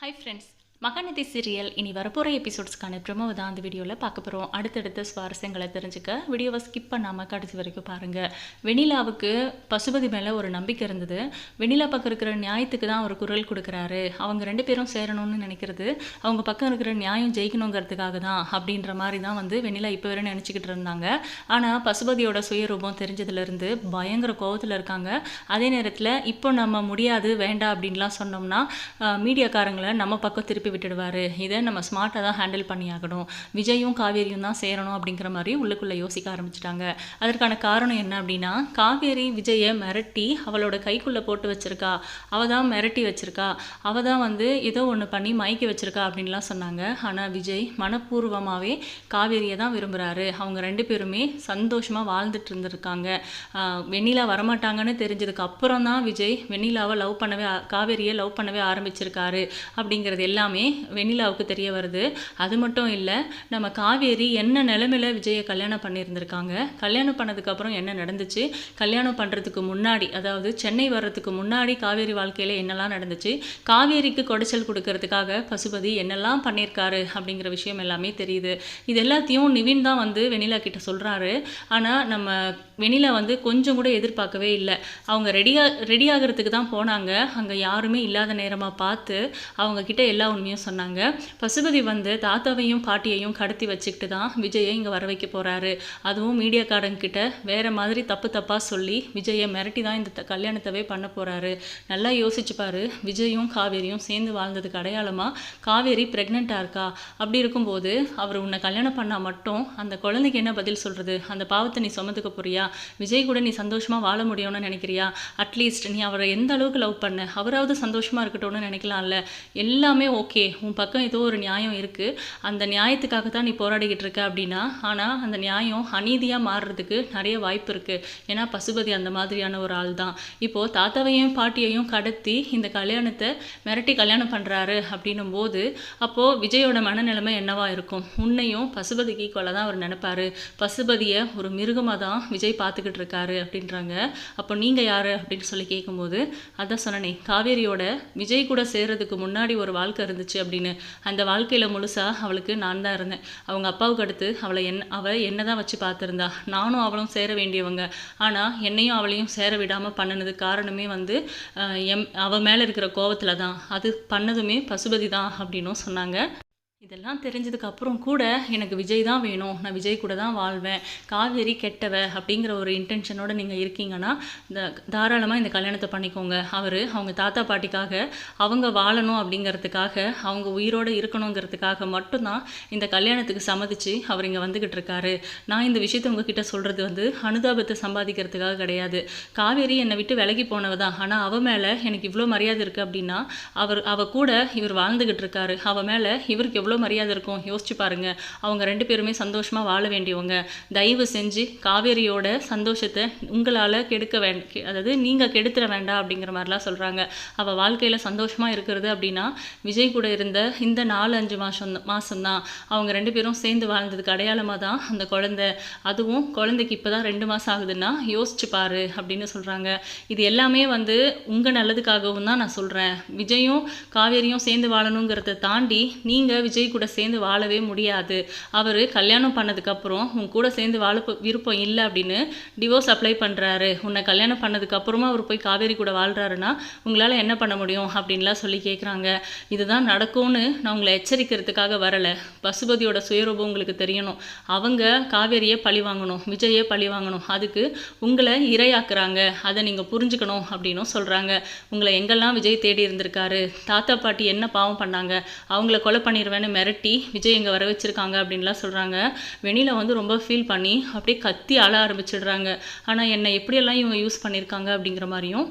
Hi friends, Mahanadi serial இனி வரப்போகிற எபிசோட்ஸ்க்கான ப்ரமோவை தான் அந்த வீடியோவில் பார்க்க போகிறோம் அடுத்தடுத்த சுவாரஸ்யங்களை தெரிஞ்சுக்க வீடியோவை ஸ்கிப் பண்ணாமல் கடைசி வரைக்கும் பாருங்கள் வெண்ணிலாவுக்கு பசுபதி மேலே ஒரு நம்பிக்கை இருந்தது. வெண்ணிலா பக்கம் இருக்கிற நியாயத்துக்கு தான் அவர் குரல் கொடுக்குறாரு. அவங்க ரெண்டு பேரும் சேரணும்னு நினைக்கிறது அவங்க பக்கம் இருக்கிற நியாயம் ஜெயிக்கணுங்கிறதுக்காக தான் அப்படின்ற மாதிரி தான் வந்து வெண்ணிலா இப்போ வரை நினச்சிக்கிட்டு இருந்தாங்க. ஆனால் பசுபதியோட சுயரூபம் தெரிஞ்சதுலேருந்து பயங்கர கோபத்தில் இருக்காங்க. அதே நேரத்தில் இப்போ நம்ம முடியாது வேண்டாம் அப்படின்லாம் சொன்னோம்னா மீடியாக்காரங்களை நம்ம பக்கம் திருப்பி விட்டுடுவார். இதை நம்ம ஸ்மார்ட்டாக தான் ஹேண்டில் பண்ணியாகணும். விஜயும் காவேரியும் தான் சேரணும் அப்படிங்கிற மாதிரி உள்ளுக்குள்ளே யோசிக்க ஆரம்பிச்சிட்டாங்க. அதற்கான காரணம் என்ன அப்படின்னா காவேரி விஜயை மிரட்டி அவளோட கைக்குள்ளே போட்டு வச்சுருக்கா. அவள் தான் மிரட்டி வச்சுருக்கா. அவள் தான் வந்து ஏதோ ஒன்று பண்ணி மயக்கி வச்சுருக்கா அப்படின்லாம் சொன்னாங்க. ஆனால் விஜய் மனப்பூர்வமாகவே காவேரியை தான் விரும்புகிறாரு அவங்க ரெண்டு பேருமே சந்தோஷமாக வாழ்ந்துட்டு இருந்திருக்காங்க. வெண்ணிலா வரமாட்டாங்கன்னு தெரிஞ்சதுக்கு அப்புறம் தான் விஜய் வெண்ணிலாவை லவ் பண்ணவே காவேரியை லவ் பண்ணவே ஆரம்பிச்சிருக்காரு அப்படிங்கிறது எல்லாமே வெண்ணிலாவுக்கு தெரிய வருது. அது மட்டும் இல்லை நம்ம காவேரி என்ன நிலமையில விஜயை கல்யாணம் பண்ணியிருந்திருக்காங்க? கல்யாணம் பண்ணதுக்கப்புறம் என்ன நடந்துச்சு? கல்யாணம் பண்ணுறதுக்கு முன்னாடி அதாவது சென்னை வர்றதுக்கு முன்னாடி காவேரி வாழ்க்கையில் என்னெல்லாம் நடந்துச்சு? காவேரிக்கு கொடைச்சல் கொடுக்கறதுக்காக பசுபதி என்னெல்லாம் பண்ணியிருக்காரு அப்படிங்கிற விஷயம் எல்லாமே தெரியுது. இது எல்லாத்தையும் நிவின் தான் வந்து வெண்ணிலா கிட்ட சொல்கிறாரு ஆனால் நம்ம வெண்ணிலா வந்து கொஞ்சம் கூட எதிர்பார்க்கவே இல்லை. அவங்க ரெடியாக ரெடி ஆகிறதுக்கு தான் போனாங்க. அங்கே யாருமே இல்லாத நேரமாக பார்த்து அவங்கக்கிட்ட எல்லா உண்மையும் சொன்னாங்க. பசுபதி வந்து தாத்தாவையும் பாட்டியையும் கடத்தி வச்சுக்கிட்டு தான் விஜயை இங்கே வர வைக்க போகிறாரு அதுவும் மீடியாக்காரங்கிட்ட கிட்ட வேற மாதிரி தப்பு தப்பாக சொல்லி விஜயை மிரட்டி தான் இந்த த- கல்யாணத்தவே பண்ண போகிறாரு நல்லா யோசிச்சு விஜயும் காவேரியும் சேர்ந்து வாழ்ந்ததுக்கு அடையாளமாக காவேரி ப்ரெக்னெண்ட்டாக இருக்கா? அப்படி இருக்கும்போது அவர் உன்னை கல்யாணம் பண்ணால் மட்டும் அந்த குழந்தைக்கு என்ன பதில் சொல்கிறது அந்த பாவத்தை நீ சுமந்துக்க போறியா? விஜய் கூட நீ சந்தோஷமாக வாழ முடியும்னு நினைக்கிறியா? அட்லீஸ்ட் நீ அவரை எந்த அளவுக்கு லவ் பண்ண? அவராவது சந்தோஷமாக இருக்கட்டும்னு நினைக்கலாம்ல? எல்லாமே ஓகே உன் பக்கம் ஏதோ ஒரு நியாயம் இருக்குது அந்த நியாயத்துக்காக தான் நீ போராடிக்கிட்டு இருக்க அப்படின்னா ஆனால் அந்த நியாயம் அநீதியாக மாறுறதுக்கு நிறைய வாய்ப்பு இருக்குது ஏன்னா பசுபதி அந்த மாதிரியான ஒரு ஆள் தான். இப்போது தாத்தாவையும் பாட்டியையும் கடத்தி இந்த கல்யாணத்தை மிரட்டி கல்யாணம் பண்ணுறாரு அப்படின்னும் போது அப்போது விஜயோட மனநிலைமை என்னவா இருக்கும்? உன்னையும் பசுபதிக்கு ஈக்குவலாக தான் அவர் நினைப்பாரு. பசுபதியை ஒரு மிருகமாக தான் விஜய் பார்த்துக்கிட்டு இருக்காரு அப்படின்றாங்க. அப்போ நீங்கள் யார் அப்படின்னு சொல்லி கேட்கும்போது அதான் சொன்னனே காவேரியோட விஜய் கூட சேர்றதுக்கு முன்னாடி ஒரு வாழ்க்கை இருந்துச்சு அப்படின்னு. அந்த வாழ்க்கையில் முழுசாக அவளுக்கு நான் தான் இருந்தேன். அவங்க அப்பாவுக்கு அடுத்து அவளை என் அவள் என்ன தான் வச்சு பார்த்துருந்தா நானும் அவளும் சேர வேண்டியவங்க. ஆனால் என்னையும் அவளையும் சேர விடாமல் பண்ணினது காரணமே வந்து எம் அவள் மேலே இருக்கிற கோவத்தில் தான். அது பண்ணதுமே பசுபதி தான் அப்படின்னும் சொன்னாங்க. இதெல்லாம் தெரிஞ்சதுக்கு அப்புறம் கூட எனக்கு விஜய் தான் வேணும். நான் விஜய் கூட தான் வாழ்வேன். காவேரி கெட்டவ அப்படிங்கிற ஒரு இன்டென்ஷனோட நீங்கள் இருக்கீங்கன்னா இந்த தாராளமாக இந்த கல்யாணத்தை பண்ணிக்கோங்க. அவர் அவங்க தாத்தா பாட்டிக்காக அவங்க வாழணும் அப்படிங்கிறதுக்காக அவங்க உயிரோடு இருக்கணுங்கிறதுக்காக மட்டும்தான் இந்த கல்யாணத்துக்கு சம்மதிச்சு அவர் இங்கே வந்துக்கிட்டு இருக்காரு. நான் இந்த விஷயத்தை உங்ககிட்ட சொல்கிறது வந்து அனுதாபத்தை சம்பாதிக்கிறதுக்காக கிடையாது. காவேரி என்னை விட்டு விலகி போனவ தான். ஆனால் அவள் மேலே எனக்கு இவ்வளோ மரியாதை இருக்குது அப்படின்னா அவர் அவள் கூட இவர் வாழ்ந்துக்கிட்டு இருக்காரு. அவள் மேலே இவருக்கு எவ்வளோ மரியாதை இருக்கும்? யோசிச்சு பாருங்க. அவங்க ரெண்டு பேருமே சந்தோஷமாக வாழ வேண்டியவங்க. தயவு செஞ்சு காவேரியோட சந்தோஷத்தை உங்களால் கெடுக்க வேண் அதாவது நீங்கள் கெடுத்துட வேண்டாம் அப்படிங்கிற மாதிரிலாம் சொல்கிறாங்க அவள் வாழ்க்கையில் சந்தோஷமாக இருக்கிறது அப்படின்னா விஜய் கூட இருந்த இந்த நாலு அஞ்சு மாதம் மாதம்தான் அவங்க ரெண்டு பேரும் சேர்ந்து வாழ்ந்ததுக்கு அடையாளமாக தான் அந்த குழந்தை. அதுவும் குழந்தைக்கு இப்போ தான் ரெண்டு மாதம் ஆகுதுன்னா யோசிச்சு பாரு அப்படின்னு சொல்கிறாங்க இது எல்லாமே வந்து உங்கள் நல்லதுக்காகவும் தான் நான் சொல்கிறேன் விஜயும் காவேரியும் சேர்ந்து வாழணுங்கிறத தாண்டி நீங்கள் விஜய் கூட சேர்ந்து வாழவே முடியாது. அவர் கல்யாணம் பண்ணதுக்கப்புறம் உன் கூட சேர்ந்து வாழ விருப்பம் இல்லை அப்படின்னு டிவோர்ஸ் அப்ளை பண்ணுறாரு உன்னை கல்யாணம் பண்ணதுக்கப்புறமா அவர் போய் காவேரி கூட வாழ்கிறாருன்னா உங்களால் என்ன பண்ண முடியும்? அப்படின்லாம் சொல்லி கேட்குறாங்க இதுதான் நடக்கும்னு நான் உங்களை எச்சரிக்கிறதுக்காக வரலை. பசுபதியோட சுயரூபம் உங்களுக்கு தெரியணும். அவங்க காவேரியை பழி வாங்கணும் விஜயை பழி வாங்கணும். அதுக்கு உங்களை இரையாக்குறாங்க. அதை நீங்கள் புரிஞ்சுக்கணும் அப்படின்னும் சொல்கிறாங்க உங்களை எங்கெல்லாம் விஜய் தேடி இருந்திருக்காரு? தாத்தா பாட்டி என்ன பாவம் பண்ணாங்க? அவங்கள கொலை பண்ணிடுவேன்னு மிரட்டி விஜய் இங்கே வர வச்சிருக்காங்க? அப்படின்லாம் சொல்கிறாங்க வெளியில் வந்து ரொம்ப ஃபீல் பண்ணி அப்படியே கத்தி அழ ஆரம்பிச்சிடுறாங்க. ஆனால் என்னை எப்படியெல்லாம் இவங்க யூஸ் பண்ணியிருக்காங்க அப்படிங்கிற மாதிரியும்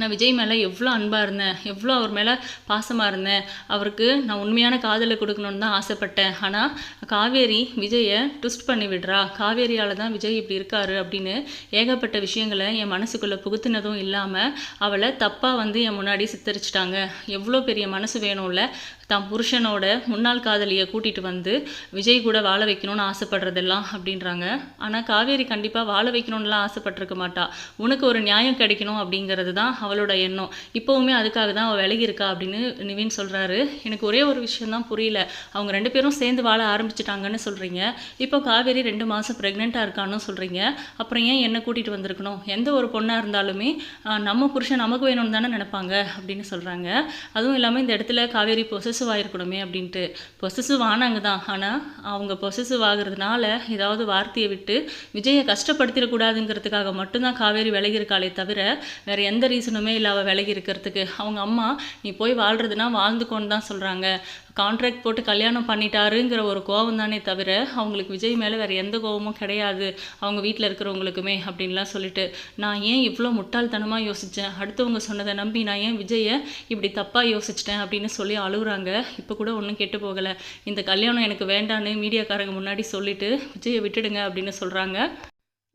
நான் விஜய் மேலே எவ்வளோ அன்பாக இருந்தேன் எவ்வளோ அவர் மேலே பாசமாக இருந்தேன். அவருக்கு நான் உண்மையான காதலை கொடுக்கணும்னு தான் ஆசைப்பட்டேன். ஆனால் காவேரி விஜயை ட்விஸ்ட் பண்ணி விடுறா. காவேரியால் தான் விஜய் இப்படி இருக்காரு அப்படின்னு ஏகப்பட்ட விஷயங்களை என் மனசுக்குள்ளே புகுத்துனதும் இல்லாமல் அவளை தப்பாக வந்து என் முன்னாடி சித்தரிச்சிட்டாங்க. எவ்வளோ பெரிய மனசு வேணும்ல? தான் புருஷனோட முன்னாள் காதலியை கூட்டிகிட்டு வந்து விஜய் கூட வாழ வைக்கணும்னு ஆசைப்படுறதெல்லாம் அப்படின்றாங்க. ஆனால் காவேரி கண்டிப்பாக வாழ வைக்கணும்லாம் ஆசைப்பட்டிருக்க மாட்டா. உனக்கு ஒரு நியாயம் கிடைக்கணும் அப்படிங்கிறது தான் அவளோட எண்ணம். இப்போவுமே அதுக்காக தான் அவள் விலகி இருக்கா அப்படின்னு நிவின் சொல்கிறாரு எனக்கு ஒரே ஒரு விஷயம் தான் புரியல. அவங்க ரெண்டு பேரும் சேர்ந்து வாழ ஆரம்பிச்சிட்டாங்கன்னு சொல்கிறீங்க இப்போ காவேரி ரெண்டு மாதம் ப்ரெக்னெண்ட்டாக இருக்கான்னு சொல்கிறீங்க அப்புறம் ஏன் என்னை கூட்டிகிட்டு வந்திருக்கணும்? எந்த ஒரு பொண்ணாக இருந்தாலுமே நம்ம புருஷன் நமக்கு வேணும்னு தானே நினைப்பாங்க அப்படின்னு சொல்கிறாங்க அதுவும் இல்லாமல் இந்த இடத்துல காவேரி பொசசிவ் ஆகிருக்கணுமே அப்படின்ட்டு. பொசசிவ் ஆனாங்க தான். ஆனால் அவங்க பொசசிவ் ஆகிறதுனால ஏதாவது வார்த்தையை விட்டு விஜயை கஷ்டப்படுத்திடக்கூடாதுங்கிறதுக்காக மட்டும்தான் காவேரி விலகி இருக்காளே தவிர வேறு எந்த ரீசனுமே இல்லை அவள் விலகி இருக்கிறதுக்கு. அவங்க அம்மா நீ போய் வாழ்றதுனா வாழ்ந்துக்கோன்னு தான் சொல்கிறாங்க கான்ட்ராக்ட் போட்டு கல்யாணம் பண்ணிட்டாருங்கிற ஒரு கோவம் தானே தவிர அவங்களுக்கு விஜய் மேலே வேறு எந்த கோபமும் கிடையாது. அவங்க வீட்டில் இருக்கிறவங்களுக்குமே அப்படின்லாம் சொல்லிட்டு நான் ஏன் இவ்வளோ முட்டாள்தனமாக யோசித்தேன் அடுத்தவங்க சொன்னதை நம்பி நான் ஏன் விஜயை இப்படி தப்பாக யோசிச்சிட்டேன்? அப்படின்னு சொல்லி அழுகுறாங்க. இப்போ கூட ஒன்றும் கெட்டு போகலை. இந்த கல்யாணம் எனக்கு வேண்டான்னு மீடியாக்காரங்க முன்னாடி சொல்லிட்டு விஜயை விட்டுடுங்க அப்படின்னு சொல்கிறாங்க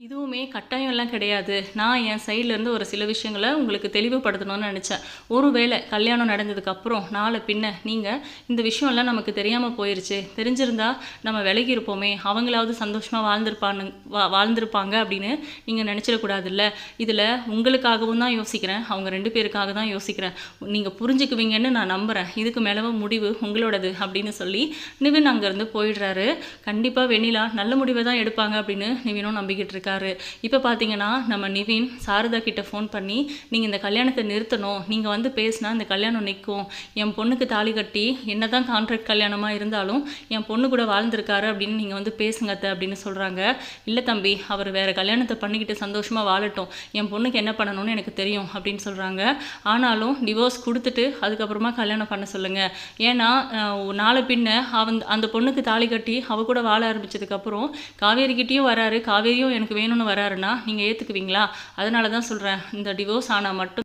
இதுவுமே கட்டாயம் எல்லாம் கிடையாது. நான் என் சைட்லேருந்து ஒரு சில விஷயங்களை உங்களுக்கு தெளிவுபடுத்தணும்னு நினச்சேன். ஒருவேளை கல்யாணம் நடந்ததுக்கப்புறம் நாளை பின்ன நீங்கள் இந்த விஷயம்லாம் நமக்கு தெரியாமல் போயிருச்சு. தெரிஞ்சிருந்தா நம்ம விலகி இருப்போமே. அவங்களாவது சந்தோஷமாக வாழ்ந்திருப்பானு வா வாழ்ந்திருப்பாங்க அப்படின்னு நீங்கள் நினச்சிடக்கூடாதுல்ல. இதில் உங்களுக்காகவும் தான் யோசிக்கிறேன். அவங்க ரெண்டு பேருக்காக தான் யோசிக்கிறேன். நீங்கள் புரிஞ்சுக்குவீங்கன்னு நான் நம்புகிறேன் இதுக்கு மேலவும் முடிவு உங்களோடது அப்படின்னு சொல்லி நிவின் அங்கேருந்து போயிடுறாரு. கண்டிப்பாக வெண்ணிலா நல்ல முடிவை தான் எடுப்பாங்க அப்படின்னு நிவினும் நம்பிக்கிட்டு இருக்காரு இப்போ பார்த்தீங்கன்னா நம்ம நிவின் சாரதா கிட்ட ஃபோன் பண்ணி நீங்கள் இந்த கல்யாணத்தை நிறுத்தணும். நீங்கள் வந்து பேசினா இந்த கல்யாணம் நிற்கும் என் பொண்ணுக்கு தாலி கட்டி என்ன தான் கான்ட்ராக்ட் கல்யாணமாக இருந்தாலும் என் பொண்ணு கூட வாழ்ந்திருக்காரு அப்படின்னு நீங்கள் வந்து பேசுங்க அத்தை அப்படின்னு சொல்கிறாங்க இல்லை தம்பி அவர் வேறு கல்யாணத்தை பண்ணிக்கிட்டு சந்தோஷமாக வாழட்டும். என் பொண்ணுக்கு என்ன பண்ணணும்னு எனக்கு தெரியும் அப்படின்னு சொல்கிறாங்க ஆனாலும் டிவோர்ஸ் கொடுத்துட்டு அதுக்கப்புறமா கல்யாணம் பண்ண சொல்லுங்கள் ஏன்னா நாளை பின்ன அவன் அந்த பொண்ணுக்கு தாலி கட்டி அவ கூட வாழ ஆரம்பித்ததுக்கப்புறம் காவேரிக்கிட்டேயும் வராரு. காவேரியும் எனக்கு வேணும்னு வராருன்னா நீங்கள் ஏற்றுக்குவீங்களா அதனால தான் சொல்கிறேன் இந்த டிவோர்ஸ் ஆனால் மட்டும்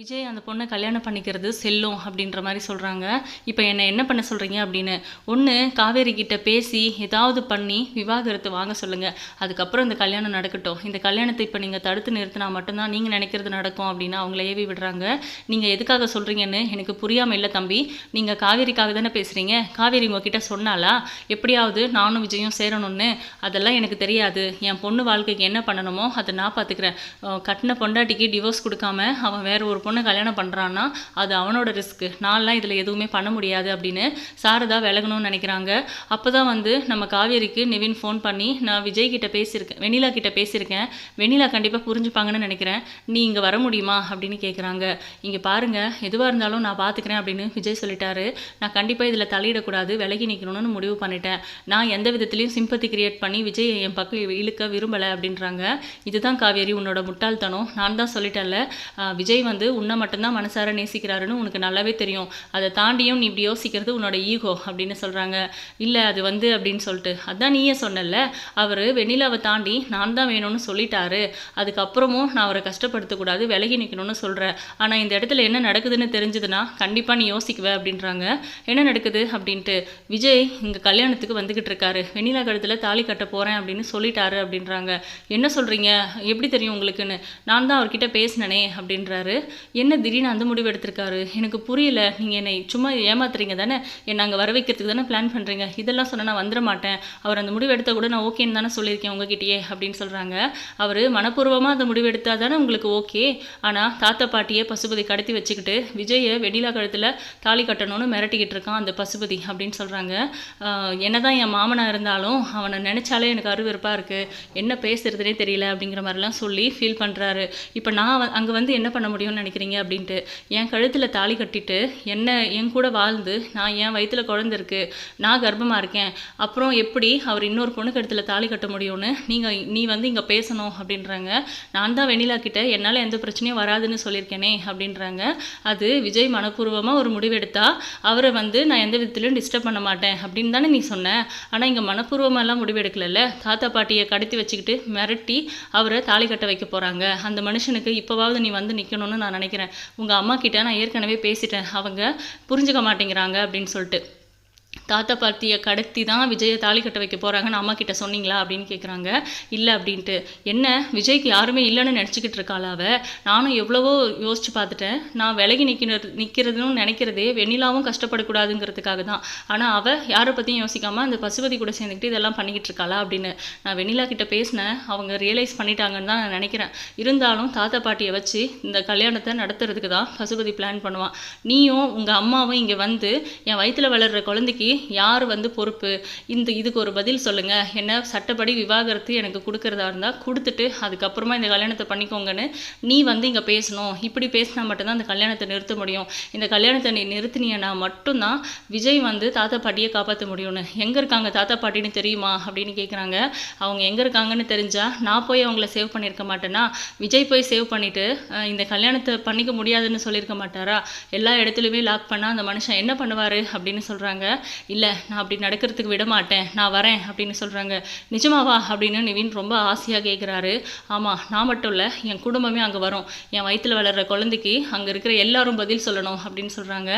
விஜய் அந்த பொண்ணை கல்யாணம் பண்ணிக்கிறது செல்லும் அப்படின்ற மாதிரி சொல்கிறாங்க இப்போ என்னை என்ன பண்ண சொல்கிறீங்க அப்படின்னு. ஒன்று காவேரி கிட்ட பேசி ஏதாவது பண்ணி விவாகரத்து வாங்க சொல்லுங்கள் அதுக்கப்புறம் இந்த கல்யாணம் நடக்கட்டும். இந்த கல்யாணத்தை இப்போ நீங்கள் தடுத்து நிறுத்தினா மட்டும்தான் நீங்கள் நினைக்கிறது நடக்கும் அப்படின்னு அவங்கள ஏவி விடுறாங்க. நீங்கள் எதுக்காக சொல்கிறீங்கன்னு எனக்கு புரியாமல் இல்லை தம்பி. நீங்கள் காவேரிக்காக தானே பேசுகிறீங்க காவேரி உங்ககிட்ட சொன்னாலா எப்படியாவது நானும் விஜயும் சேரணும்னு. அதெல்லாம் எனக்கு தெரியாது. என் பொண்ணு வாழ்க்கைக்கு என்ன பண்ணணுமோ அதை நான் பார்த்துக்கிறேன் கட்டின பொண்டாட்டிக்கு டிவோர்ஸ் கொடுக்காம அவன் வேற ஒரு பொண்ணை கல்யாணம் பண்ணுறான்னா அது அவனோட ரிஸ்க்கு நான்லாம் இதில் எதுவுமே பண்ண முடியாது அப்படின்னு சாரதா விலகணும்னு நினைக்கிறாங்க. அப்போ தான் வந்து நம்ம காவேரிக்கு நிவின் ஃபோன் பண்ணி நான் விஜய் கிட்ட பேசியிருக்கேன் வெண்ணிலா கிட்ட பேசியிருக்கேன் வெண்ணிலா கண்டிப்பாக புரிஞ்சுப்பாங்கன்னு நினைக்கிறேன். நீ இங்கே வர முடியுமா? அப்படின்னு கேட்குறாங்க இங்கே பாருங்கள் எதுவாக இருந்தாலும் நான் பார்த்துக்கிறேன் அப்படின்னு விஜய் சொல்லிட்டாரு. நான் கண்டிப்பாக இதில் தலையிடக்கூடாது விலகி நிற்கணும்னு முடிவு பண்ணிட்டேன். நான் எந்த விதத்துலையும் சிம்பத்தி கிரியேட் பண்ணி விஜய் என் பக்கம் இழுக்க விரும்பலை அப்படின்றாங்க. இதுதான் காவேரி உன்னோட முட்டாள்தனம். நான் தான் சொல்லிட்டேன்ல விஜய் வந்து உன்னை மட்டும்தான் மனசார நேசிக்கிறாருன்னு உனக்கு நல்லாவே தெரியும். அதை தாண்டியும் நீ இப்படி யோசிக்கிறது உன்னோட ஈகோ அப்படின்னு சொல்கிறாங்க இல்லை அது வந்து அப்படின்னு சொல்லிட்டு. அதான் நீயே சொன்னல அவர் வெண்ணிலாவை தாண்டி நான் தான் வேணும்னு சொல்லிட்டாரு. அதுக்கப்புறமும் நான் அவரை கஷ்டப்படுத்தக்கூடாது விலகி நிற்கணும்னு சொல்கிறேன் ஆனால் இந்த இடத்துல என்ன நடக்குதுன்னு தெரிஞ்சதுன்னா கண்டிப்பாக நீ யோசிக்குவ அப்படின்றாங்க. என்ன நடக்குது அப்படின்ட்டு விஜய் இங்கே கல்யாணத்துக்கு வந்துக்கிட்டு இருக்காரு. வெண்ணிலா கழுத்தில் தாலி கட்ட போகிறேன் அப்படின்னு சொல்லிட்டாரு அப்படின்றாங்க. என்ன சொல்கிறீங்க எப்படி தெரியும் உங்களுக்குன்னு? நான் தான் அவர்கிட்ட பேசினனே அப்படின்றாரு. என்ன திடீர்னு அந்த முடிவு எடுத்திருக்காரு? எனக்கு புரியல. நீங்கள் என்னை சும்மா ஏமாத்துறீங்க தானே? என்னை அங்கே வர வைக்கிறதுக்கு தானே பிளான் பண்ணுறீங்க இதெல்லாம் சொன்னால் நான் வந்துட மாட்டேன். அவர் அந்த முடிவு எடுத்த கூட நான் ஓகேன்னு தானே சொல்லியிருக்கேன் உங்ககிட்டயே அப்படின்னு சொல்கிறாங்க அவர் மனப்பூர்வமாக அந்த முடிவு எடுத்தால் தானே உங்களுக்கு ஓகே ஆனால் தாத்தா பாட்டியை பசுபதி கடத்தி வச்சுக்கிட்டு விஜயை வெடிலா கழுத்தில் தாலி கட்டணும்னு மிரட்டிக்கிட்டு இருக்கான் அந்த பசுபதி அப்படின்னு சொல்கிறாங்க என்னதான் என் மாமனாக இருந்தாலும் அவனை நினச்சாலே எனக்கு அருவருப்பாக இருக்குது என்ன பேசுறதுனே தெரியல அப்படிங்கிற மாதிரிலாம் சொல்லி ஃபீல் பண்ணுறாரு இப்போ நான் அங்கே வந்து என்ன பண்ண முடியும்னு நினைக்கிறீங்க அப்படின்ட்டு. என் கழுத்தில் தாலி கட்டிட்டு என்ன என் கூட வாழ்ந்து நான் என் வயிற்றுல குழந்த இருக்கு நான் கர்ப்பமாக இருக்கேன். அப்புறம் எப்படி அவர் இன்னொரு பொண்ணு கழுத்தில் தாலி கட்ட முடியும்னு நீங்கள் நீ வந்து இங்கே பேசணும் அப்படின்றாங்க. நான் தான் வெண்ணிலா கிட்ட என்னால் எந்த பிரச்சனையும் வராதுன்னு சொல்லியிருக்கேனே அப்படின்றாங்க. அது விஜய் மனப்பூர்வமாக ஒரு முடிவெடுத்தா அவரை வந்து நான் எந்த விதத்துலையும் டிஸ்டர்ப் பண்ண மாட்டேன் அப்படின்னு தானே நீ சொன்ன. ஆனால் இங்கே மனப்பூர்வமாலாம் முடிவெடுக்கலல்ல? தாத்தா பாட்டியை கடத்தி வச்சுக்கிட்டு மிரட்டி அவரை தாலி கட்ட வைக்க போகிறாங்க அந்த மனுஷனுக்கு இப்போவாவது நீ வந்து நிற்கணும்னு நான் நினைக்கிறேன். உங்கள் அம்மா கிட்ட நான் ஏற்கனவே பேசிட்டேன். அவங்க புரிஞ்சுக்க மாட்டேங்கிறாங்க அப்படின்னு சொல்லிட்டு. தாத்தா பாட்டியை கடத்தி தான் விஜயை தாலி கட்ட வைக்க போகிறாங்கன்னு அம்மா கிட்ட சொன்னீங்களா அப்படின்னு கேட்குறாங்க இல்லை அப்படின்ட்டு. என்ன? விஜய்க்கு யாருமே இல்லைன்னு நினச்சிக்கிட்டு இருக்காளா அவ? நானும் எவ்வளவோ யோசிச்சு பார்த்துட்டேன். நான் விலகி நிற்கிறது நிற்கிறதுன்னு நினைக்கிறதே வெண்ணிலாவும் கஷ்டப்படக்கூடாதுங்கிறதுக்காக தான். ஆனால் அவள் யாரை பற்றியும் யோசிக்காமல் அந்த பசுபதி கூட சேர்ந்துக்கிட்டு இதெல்லாம் பண்ணிக்கிட்டு இருக்காளா அப்படின்னு நான் வெண்ணிலா கிட்ட பேசினேன். அவங்க ரியலைஸ் பண்ணிட்டாங்கன்னு தான் நான் நினைக்கிறேன். இருந்தாலும் தாத்தா பாட்டியை வச்சு இந்த கல்யாணத்தை நடத்துறதுக்கு தான் பசுபதி பிளான் பண்ணுவான். நீயும் உங்கள் அம்மாவும் இங்கே வந்து என் வயிற்றில் வளர்கிற குழந்தைக்கு யார் வந்து பொறுப்பு? இந்த இதுக்கு ஒரு பதில் சொல்லுங்கள் என்ன சட்டப்படி விவாகரத்து எனக்கு கொடுக்கறதா இருந்தால் கொடுத்துட்டு அதுக்கப்புறமா இந்த கல்யாணத்தை பண்ணிக்கோங்கன்னு நீ வந்து இங்கே பேசணும். இப்படி பேசினா மட்டும்தான் அந்த கல்யாணத்தை நிறுத்த முடியும். இந்த கல்யாணத்தை நீ நிறுத்தினீன்னா மட்டும்தான் விஜய் வந்து தாத்தா பாட்டியை காப்பாற்ற முடியும்னு. எங்கே இருக்காங்க தாத்தா பாட்டின்னு தெரியுமா? அப்படின்னு கேட்குறாங்க அவங்க எங்கே இருக்காங்கன்னு தெரிஞ்சால் நான் போய் அவங்கள சேவ் பண்ணியிருக்க மாட்டேன்னா விஜய் போய் சேவ் பண்ணிவிட்டு இந்த கல்யாணத்தை பண்ணிக்க முடியாதுன்னு சொல்லியிருக்க மாட்டாரா? எல்லா இடத்துலையுமே லாக் பண்ணால் அந்த மனுஷன் என்ன பண்ணுவார் அப்படின்னு சொல்கிறாங்க இல்லை நான் அப்படி நடக்கிறதுக்கு விட மாட்டேன். நான் வரேன் அப்படின்னு சொல்கிறாங்க நிஜமாவா? அப்படின்னு நிவின் ரொம்ப ஆசையாக கேட்குறாரு ஆமாம் நான் மட்டும் இல்லை என் குடும்பமே அங்கே வரும். என் வயிற்றில் வளர்கிற குழந்தைக்கு அங்கே இருக்கிற எல்லாரும் பதில் சொல்லணும் அப்படின்னு சொல்கிறாங்க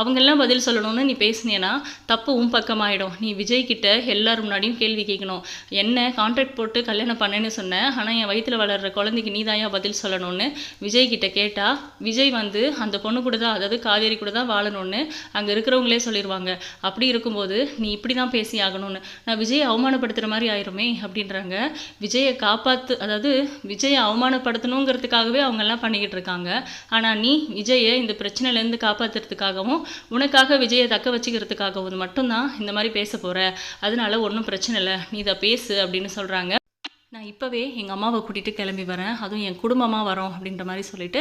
அவங்கெல்லாம் பதில் சொல்லணும்னு நீ பேசுனேன்னா தப்பு உன் பக்கமாயிடும். நீ விஜய் கிட்ட எல்லாரும் முன்னாடியும் கேள்வி கேட்கணும் என்ன கான்ட்ராக்ட் போட்டு கல்யாணம் பண்ணேன்னு சொன்னேன் ஆனால் என் வயிற்றில் வளர்கிற குழந்தைக்கு நீ தாயா பதில் சொல்லணும்னு விஜய் கிட்ட கேட்டால் விஜய் வந்து அந்த பொண்ணு கூட தான் அதாவது காவேரி கூட தான் வாழணும்னு அங்கே இருக்கிறவங்களே சொல்லிடுவாங்க அப்படி இருக்கும்போது நீ இப்படி தான் பேசி ஆகணும்னு. நான் விஜயை அவமானப்படுத்துகிற மாதிரி ஆயிருமே அப்படின்றாங்க. விஜயை காப்பாற்று அதாவது விஜயை அவமானப்படுத்தணுங்கிறதுக்காகவே அவங்கெல்லாம் பண்ணிக்கிட்டு இருக்காங்க. ஆனால் நீ விஜயை இந்த பிரச்சனையிலேருந்து காப்பாற்றுறதுக்காகவும் உனக்காக விஜயை தக்க வச்சுக்கிறதுக்காகவும் மட்டும்தான் இந்த மாதிரி பேச போகிற அதனால ஒன்றும் பிரச்சனை இல்லை. நீ இதை பேசு அப்படின்னு சொல்கிறாங்க நான் இப்போவே எங்கள் அம்மாவை கூட்டிகிட்டு கிளம்பி வரேன். அதுவும் என் குடும்பமாக வரோம் அப்படின்ற மாதிரி சொல்லிட்டு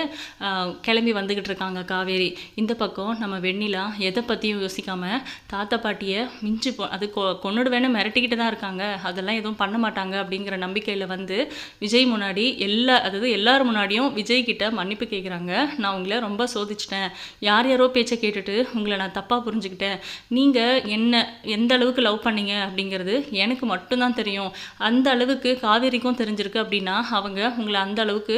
கிளம்பி வந்துக்கிட்டு இருக்காங்க காவேரி. இந்த பக்கம் நம்ம வெண்ணிலா எதை பற்றியும் யோசிக்காமல் தாத்தா பாட்டியை மிஞ்சி போ அது கொ கொண்டுடுவேன்னு மிரட்டிக்கிட்டு தான் இருக்காங்க. அதெல்லாம் எதுவும் பண்ண மாட்டாங்க அப்படிங்கிற நம்பிக்கையில் வந்து விஜய் முன்னாடி எல்லா அதாவது எல்லார் முன்னாடியும் விஜய் கிட்ட மன்னிப்பு கேட்குறாங்க நான் உங்களை ரொம்ப சோதிச்சிட்டேன். யார் யாரோ பேச்சை கேட்டுட்டு உங்களை நான் தப்பாக புரிஞ்சுக்கிட்டேன். நீங்கள் என்ன எந்த அளவுக்கு லவ் பண்ணீங்க அப்படிங்கிறது எனக்கு மட்டும்தான் தெரியும். அந்த அளவுக்கு காவேரிக்கும் தெரிஞ்சிருக்கு அப்படின்னா அவங்க உங்களை அந்த அளவுக்கு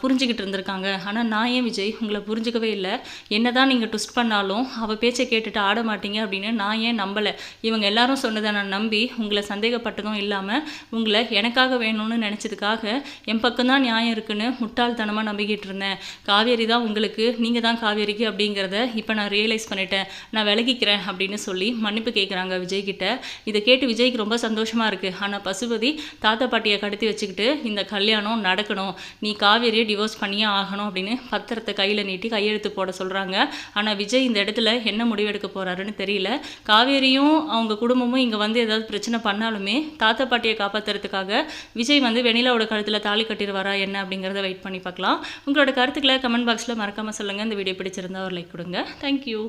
புரிஞ்சுக்கிட்டு இருந்திருக்காங்க. ஆனால் நான் ஏன் விஜய்? உங்களை புரிஞ்சுக்கவே இல்லை. என்ன தான் நீங்கள் ட்விஸ்ட் பண்ணாலும் அவள் பேச்சை கேட்டுட்டு ஆட மாட்டீங்க அப்படின்னு நான் ஏன் நம்பலை? இவங்க எல்லாரும் சொன்னதை நான் நம்பி உங்களை சந்தேகப்பட்டதும் இல்லாமல் உங்களை எனக்காக வேணும்னு நினச்சதுக்காக என் பக்கம்தான் நியாயம் இருக்குன்னு முட்டாள்தனமாக நம்பிக்கிட்டு இருந்தேன். காவேரி தான் உங்களுக்கு நீங்கள் தான் காவேரிக்கு அப்படிங்கிறத இப்போ நான் ரியலைஸ் பண்ணிட்டேன். நான் விலகிக்கிறேன் அப்படின்னு சொல்லி மன்னிப்பு கேட்குறாங்க விஜய்கிட்ட. இதை கேட்டு விஜய்க்கு ரொம்ப சந்தோஷமாக இருக்குது ஆனால் பசுபதி தாத்தா பாட்டியை கடத்தி வச்சுக்கிட்டு இந்த கல்யாணம் நடக்கணும். நீ காவேரியை டிவோர்ஸ் பண்ணியே ஆகணும் அப்படின்னு பத்திரத்தை கையில் நீட்டி கையெழுத்து போட சொல்கிறாங்க ஆனால் விஜய் இந்த இடத்துல என்ன முடிவெடுக்க போகிறாருன்னு தெரியல. காவேரியும் அவங்க குடும்பமும் இங்கே வந்து ஏதாவது பிரச்சனை பண்ணாலுமே தாத்தா பாட்டியை காப்பாற்றுறதுக்காக விஜய் வந்து வெண்ணிலாவோட கழுத்தில் தாலி கட்டிடுவாரா என்ன அப்படிங்கிறத வெயிட் பண்ணி பார்க்கலாம். உங்களோட கருத்துக்களை கமெண்ட் பாக்ஸில் மறக்காமல் சொல்லுங்கள் இந்த வீடியோ பிடிச்சிருந்தா ஒரு லைக் கொடுங்க. தேங்க்யூ